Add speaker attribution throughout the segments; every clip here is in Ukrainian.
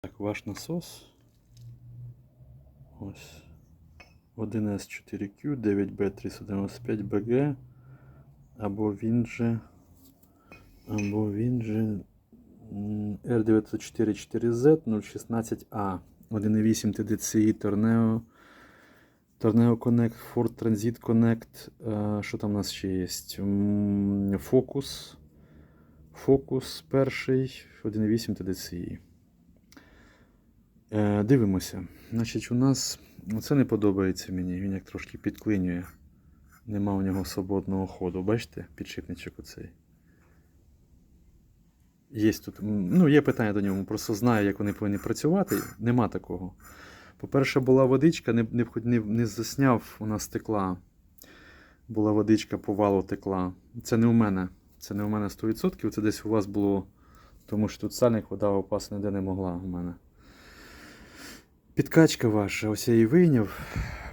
Speaker 1: Так, ваш насос. Ось. 1С4Q 9B395BG. Або він же. Або він же. R944Z 016A. 1.8 TDCI Torneo. Torneo Connect, Ford Transit Connect. Е, Що там у нас ще є? Focus. Focus перший 1.8 TDCI. Е, Дивимося. Значить, у нас це не подобається мені. Він як трошки підклинює. Нема у нього свободного ходу. Бачите, підшипничок оцей. Є тут. Ну, є питання до нього, просто знаю, як вони повинні працювати. Нема такого. По-перше, була водичка, не, не, не, не засняв, у нас текла. Була водичка по валу текла. Це не у мене. Це не у мене 100%, це десь у вас було. Тому що тут сальник вода опасна ніде не могла у мене. Підкачка ваша, ось я її вийняв.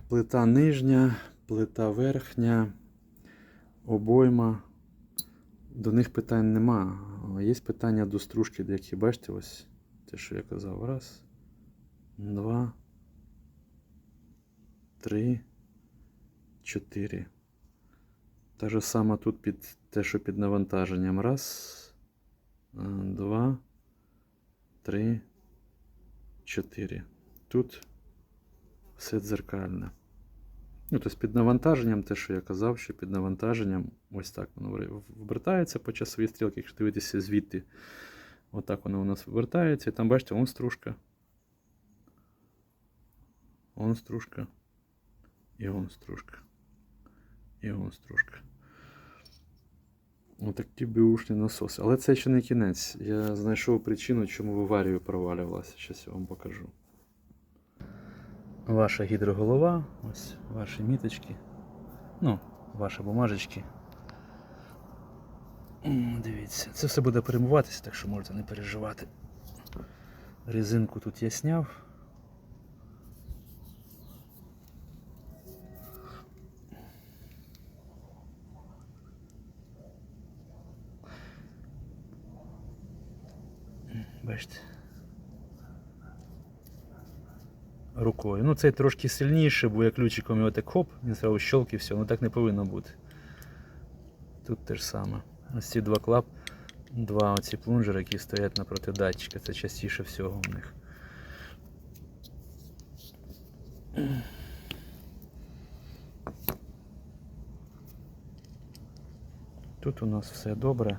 Speaker 1: Плита нижня, плита верхня, обойма. До них питань нема. Є питання до стружки, деякі бачите, ось те, що я казав. Раз, два, три, чотири. Та ж сама тут під те, що під навантаженням. Раз, два, три, чотири. Тут все дзеркальне. Ну, тобто під навантаженням, те, що я казав, що під навантаженням ось так воно ввертається по часовій стрілці, якщо дивитися звідти. Отак воно у нас вивертається. І там, бачите, вон стружка. Вон стружка. І вон стружка. І вон стружка. Отакі беушні насоси. Але це ще не кінець. Я знайшов причину, чому в аварію провалювалася. Зараз я вам покажу. Ваша гідроголова, ось ваші міточки. Ну, ваші бумажечки. Дивіться, це все буде перемиватися, так що можете не переживати. Резинку тут я сняв. Бачите. Рукою. Ну, цей трошки сильніше, бо я ключиком його так хоп, він зразу щелк і все, ну так не повинно бути. Тут те ж саме. Ось ці два клап, два оці плунжери, які стоять напроти датчика, це частіше всього у них. Тут у нас все добре.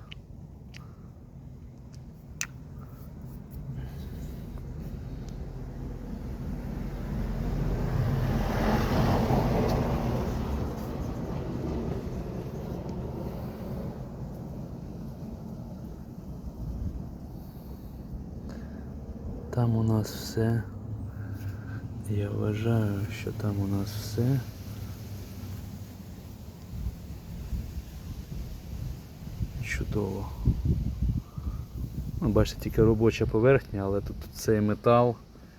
Speaker 1: Там у нас все. Я вважаю, що там у нас все. Чудово. Ну, бачите, тільки робоча поверхня, але тут цей метал